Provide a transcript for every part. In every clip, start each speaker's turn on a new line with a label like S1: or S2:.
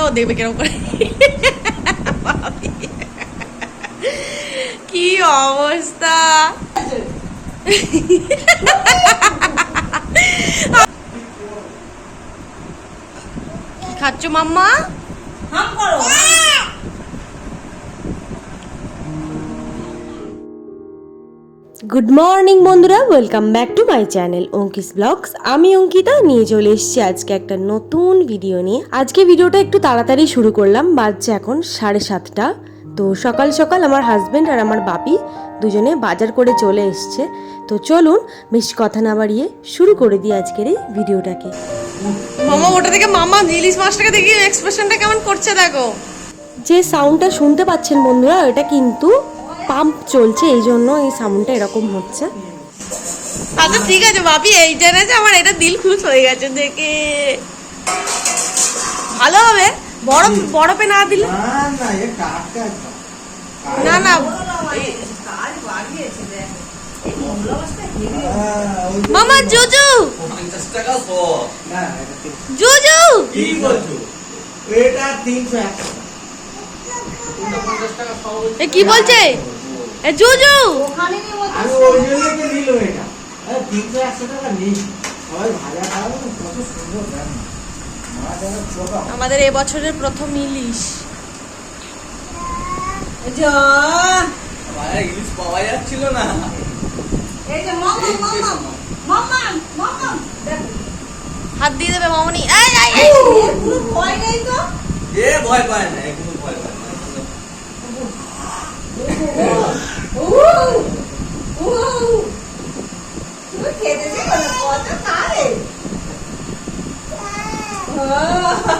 S1: দাও দেখবে কীরকম করে কি অবস্থা কি খাচ্ছ মাম্মা
S2: করো
S3: গুড মর্নিং বন্ধুরা। Welcome back to my channel Ankis blogs আমি অঙ্কিতা নিয়ে চলে এসেছি আজকে একটা নতুন ভিডিও নিয়ে। আজকে ভিডিওটা একটু তাড়াতাড়ি শুরু করলাম বাজছে এখন সাড়ে সাতটা। তো সকাল সকাল আমার হাজব্যান্ড আর আমার বাপি দুজনে বাজার করে চলে এসছে। তো চলুন বেশি কথা না বাড়িয়ে শুরু করে দিই আজকের এই ভিডিওটাকে
S1: মামা ওটা থেকে মামা ইলিশ মাছটাকে দেখি এক্সপ্রেশনটা কেমন করছে দেখো।
S3: যে সাউন্ডটা শুনতে পাচ্ছেন বন্ধুরা এটা কিন্তু পাম্প চলছে এই জন্য এই সাউন্ডটা এরকম হচ্ছে।
S1: আচ্ছা ঠিক আছে ভাবি এই যে আমার এটা দিল খুশ হয়ে গেছে দেখে ভালো হবে? বরফ বরফে না দিলে?
S4: না না হ্যাঁ,
S1: মামা জুজু। জুজু!
S5: কি বলছো?
S4: এটা তিনশো একশো
S5: তোমরা পঞ্চাশ টাকা
S1: এ কি বলছে? এ জুজু!
S2: ওখানে নিয়ে মধ্যে
S4: আমি ওই জন্যই তো নিল এটা। আরে তিনশো একশো টাকা নেই। সবাই ভাজা খাবে কত সুন্দর দেখ না। মাছ একদম চোখা।
S1: আমাদের এবছরের প্রথম ইলিশ।
S5: ইলিশ পাওয়া যাচ্ছিল না।
S2: এই যে মাম্মা মাম্মা মাম্মা মাম্মা দেখ।
S1: হাত দিয়ে দেবে মামনি।
S2: ভয় নেই তো?
S5: এ ভয় পায় না
S2: উ উ তুই খেতে যে কোনো কত তারে
S5: এই বম্বে হাত দিচ্ছে। মাছগুলো করে দিয়েছে।
S2: না না কোনো ভয় নেই হ্যাঁ, দেখ তো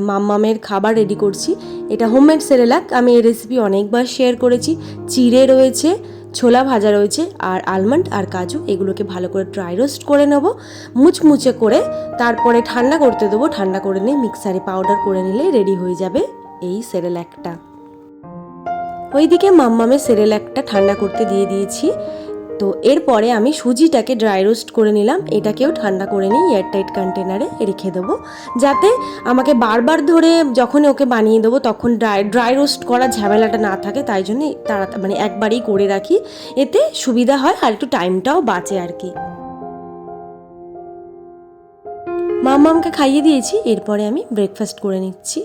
S3: মাম্মামের খাবার রেডি করছি। এটা হোমমেড সেরেলাক। আমি এই রেসিপি অনেকবার শেয়ার করেছি। চিড়ে রয়েছে, ছোলা ভাজা রয়েছে, আর আলমন্ড আর কাজু। এগুলোকে ভালো করে ড্রাই রোস্ট করে নেব। মুচমুচে করে তারপরে ঠান্ডা করতে দেবো। ঠান্ডা করে নিয়ে মিক্সারে পাউডার করে নিলে রেডি হয়ে যাবে এই সেরেলাকটা। ওইদিকে মাম্মামের সেরেলাকটা ঠান্ডা করতে দিয়ে দিয়েছি। তো এরপরে আমি সুজিটাকে ড্রাই রোস্ট করে নিলাম। এটাকেও ঠান্ডা করে নিই এয়ারটাইট কন্টেনারে রেখে দেবো। যাতে আমাকে বারবার ধরে যখন ওকে বানিয়ে দেবো, তখন ড্রাই ড্রাই রোস্ট করার ঝামেলাটা না থাকে, তাই জন্য তারা মানে একবারই করে রাখি। এতে সুবিধা হয় আর একটু টাইমটাও বাঁচে আর কি। মাম্মামকে খাইয়ে দিয়েছি, এরপরে আমি ব্রেকফাস্ট করে নিচ্ছি।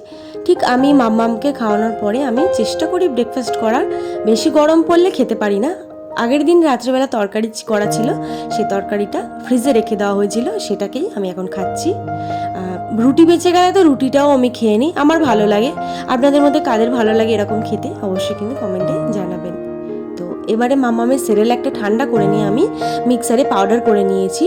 S3: ঠিক আমি মাম্মামকে খাওয়ানোর পরে আমি চেষ্টা করি ব্রেকফাস্ট করার। বেশি গরম পড়লে খেতে পারি না। আগের দিন রাত্রেবেলা তরকারি করা ছিল, সেই তরকারিটা ফ্রিজে রেখে দেওয়া হয়েছিল, সেটাকেই আমি এখন খাচ্ছি। রুটি বেঁচে গেলে তো রুটিটাও আমি খেয়ে নিই, আমার ভালো লাগে। আপনাদের মধ্যে কাদের ভালো লাগে এরকম খেতে, অবশ্যই কিন্তু কমেন্টে জানাবেন। এবারে মামামের সেরেল একটা ঠান্ডা করে নিয়ে আমি মিক্সারে পাউডার করে নিয়েছি।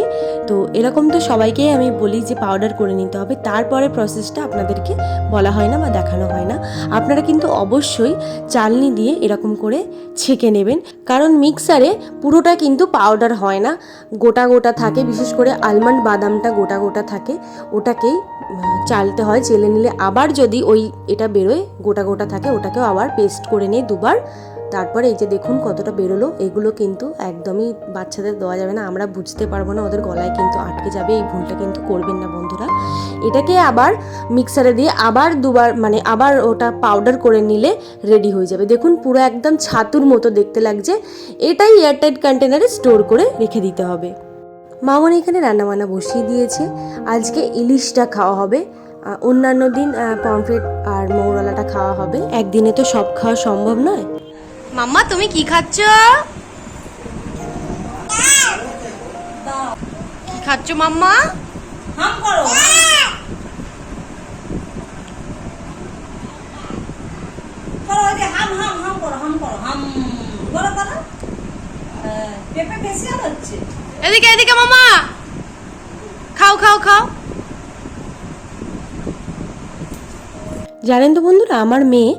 S3: তো এরকম তো সবাইকেই আমি বলি যে পাউডার করে নিতে হবে। তারপরে প্রসেসটা আপনাদেরকে বলা হয় না বা দেখানো হয় না। আপনারা কিন্তু অবশ্যই চালনি দিয়ে এরকম করে ছেঁকে নেবেন। কারণ মিক্সারে পুরোটা কিন্তু পাউডার হয় না। গোটা গোটা থাকে, বিশেষ করে আলমন্ড বাদামটা গোটা গোটা থাকে। ওটাকেই চালতে হয়, চেলে নিলে। আবার যদি ওই এটা বেরোয়, গোটা গোটা থাকে, ওটাকেও আবার পেস্ট করে নিয়ে দুবার তারপরে এই যে দেখুন কতটা বেরোলো, এগুলো কিন্তু একদমই বাচ্চাদের দেওয়া যাবে না। আমরা বুঝতে পারব না ওদের গলায় কিন্তু আটকে যাবে, এই ভুলটা কিন্তু করবেন না বন্ধুরা। এটাকে আবার মিক্সারে দিয়ে আবার দুবার মানে আবার ওটা পাউডার করে নিলে রেডি হয়ে যাবে। দেখুন পুরো একদম ছাতুর মতো দেখতে লাগছে। এটাই এয়ারটাইট কন্টেনারে স্টোর করে রেখে দিতে হবে। মামন এখানে রান্নাবান্না বসিয়ে দিয়েছে। আজকে ইলিশটা খাওয়া হবে। অন্যান্য দিন পমফ্রেট আর মৌরলাটা খাওয়া হবে। একদিনে তো সব খাওয়া সম্ভব নয়।
S1: মাম্মা তুমি কি খাচ্ছ? কি খাচ্ছ মাম্মা?
S2: হাম করো। করো ওই যে হাম হাম হাম করো হাম করো হাম। করো করো হ্যাঁ, পেঁপে বেশি আর হচ্ছে।
S1: এদিকে এদিকে মামা খাও খাও খাও।
S3: জানেন তো বন্ধুরা আমার মেয়ে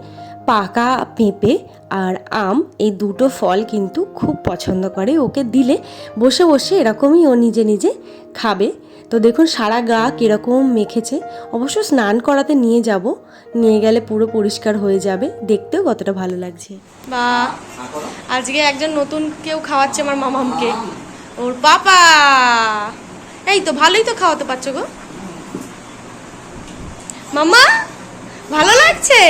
S3: পাকা, পেঁপে আর আম এই দুটো ফল কিন্তু খুব পছন্দ করে। ওকে দিলে বসে বসে এরকমই ও নিজে নিজে খাবে। তো দেখুন সারা গা কীরকম মেখেছে। অবশ্য স্নান করাতে নিয়ে যাব, নিয়ে গেলে পুরো পরিষ্কার হয়ে যাবে। দেখতেও কতটা ভালো লাগছে।
S1: বা, আজকে একজন নতুন কেউ খাওয়াচ্ছে আমার মামামকে। ওর পাপা এই তো ভালোই তো খাওয়াতে পারছ গো। মামা, ভালো লাগছে?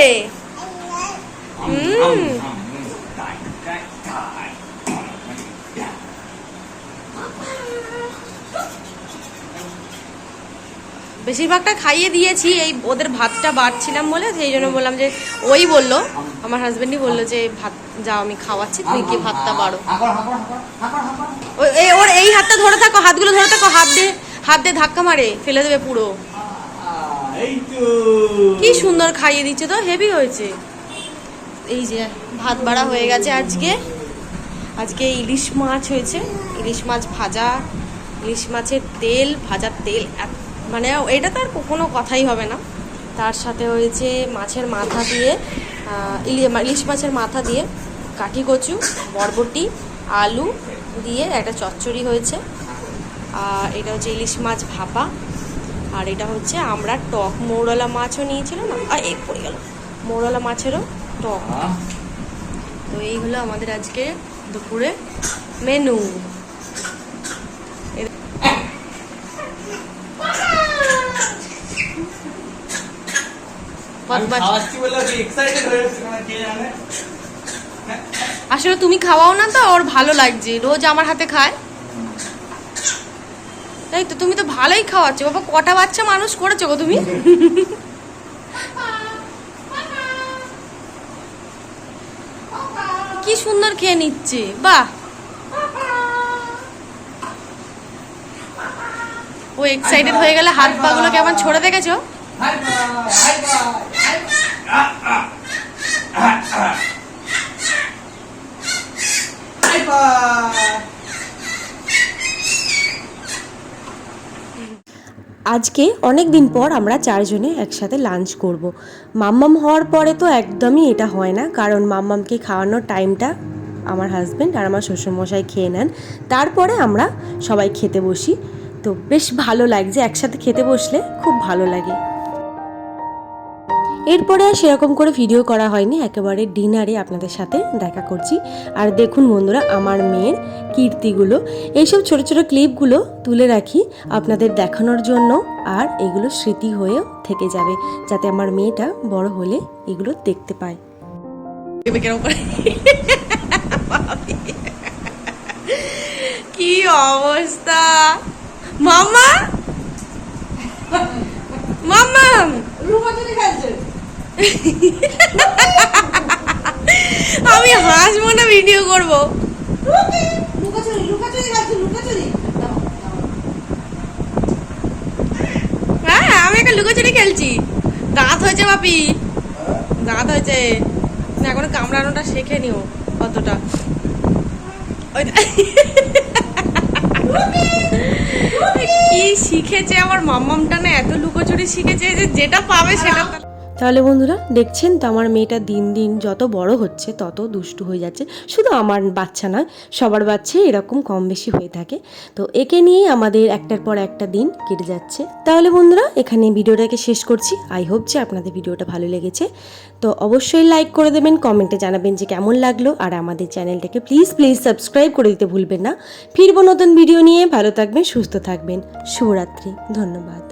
S1: বেশিরভাগটা খাইয়ে দিয়েছি এই ওদের ভাতটা বাড়ছিলাম বলে সেই জন্য বললাম যে ওই বলল আমার হাজবেন্ডই বলল যে ভাত যাও আমি খাওয়াচ্ছি তুমি কি ভাতটা বাড়ো? ওর এই হাতটা ধরে থাকো হাতগুলো ধরে থাকো হাত দিয়ে হাত দিয়ে ধাক্কা মারে ফেলে দেবে পুরো। কি সুন্দর খাইয়ে দিচ্ছে তো হেভি হয়েছে। এই যে ভাত বাড়া হয়ে গেছে আজকে। আজকে ইলিশ মাছ হয়েছে। ইলিশ মাছ ভাজা, ইলিশ মাছের তেল ভাজার তেল মানে এটা তো আর কোনো কথাই হবে না। তার সাথে হয়েছে মাছের মাথা দিয়ে ইলি- ইলিশ মাছের মাথা দিয়ে কাঠি কচু বরবটি, আলু দিয়ে একটা চচ্চড়ি হয়েছে। আর এটা হচ্ছে ইলিশ মাছ ভাপা। আর এটা হচ্ছে আমরা টক মৌরলা মাছও নিয়েছিল না আর এই পড়ে গেল। মৌরলা মাছেরও টক তো এই হলো আমাদের আজকে দুপুরে মেনু।
S5: মানে
S1: আসলে তুমি খাওয়াও না তো ওর ভালো লাগছে। রোজ আমার হাতে খায়। তাই তো তুমি তো ভালোই খাওয়াচ্ছ। বাবা কটা বাচ্চা মানুষ করেছ গো তুমি? কি সুন্দর খেয়ে নিচ্ছে, বাহ। ও এক্সাইটেড হয়ে গেলে হাত পা গুলো কেমন ছড়ে দেখেছ?
S4: Hi bye, hi bye, hi bye.
S3: আজকে অনেক দিন পর আমরা চারজনে একসাথে লাঞ্চ করব। মাম্মাম হওয়ার পরে তো একদমই এটা হয় না, কারণ মাম্মামকে খাওয়ানোর টাইমটা আমার হাজব্যান্ড আর আমার শ্বশুরমশাই খেয়ে নেন। তারপরে আমরা সবাই খেতে বসি। তো বেশ ভালো লাগছে, একসাথে খেতে বসলে খুব ভালো লাগে। এরপরে আর সেরকম করে ভিডিও করা হয়নি একেবারে ডিনারে আপনাদের সাথে দেখা করছি। আর দেখুন বন্ধুরা আমার মেয়ের কীর্তিগুলো। এইসব ছোট ছোট ক্লিপগুলো তুলে রাখি আপনাদের দেখানোর জন্য আর এগুলো স্মৃতি হয়েও থেকে যাবে যাতে আমার মেয়েটা বড় হলে এগুলো দেখতে পায়।
S1: কি অবস্থা? মামা মামা
S2: লুকোচুরি খেলছে
S1: আমি হাসবো না ভিডিও করব। হ্যাঁ আমি একটা লুকোচুরি খেলছি। দাঁত হয়েছে বাপি। দাঁত হয়েছে। এখন কামড়ানোটা শেখে নিও কতটা ওই কি শিখেছে আমার মাম্মামটা না এত লুকোচুরি শিখেছে যে যেটা পাবে সেটা
S3: তাহলে বন্ধুরা, দেখছেন তো আমার মেয়েটা দিন দিন যত বড় হচ্ছে, তত দুষ্টু হয়ে যাচ্ছে। শুধু আমার বাচ্চা নয়, সবার বাচ্চাই এরকম কম বেশি হয়ে থাকে। তো একে নিয়েই আমাদের একটার পর একটা দিন কেটে যাচ্ছে। তাহলে বন্ধুরা, এখানে ভিডিওটাকে শেষ করছি। আই হোপ যে আপনাদের ভিডিওটা ভালো লেগেছে। তো অবশ্যই লাইক করে দেবেন কমেন্টে জানাবেন যে কেমন লাগল। আর আমাদের চ্যানেলটাকে প্লিজ প্লিজ সাবস্ক্রাইব করে দিতে ভুলবেন না। ফিরবো নতুন ভিডিও নিয়ে। ভালো থাকবেন, সুস্থ থাকবেন। শুভরাত্রি, ধন্যবাদ।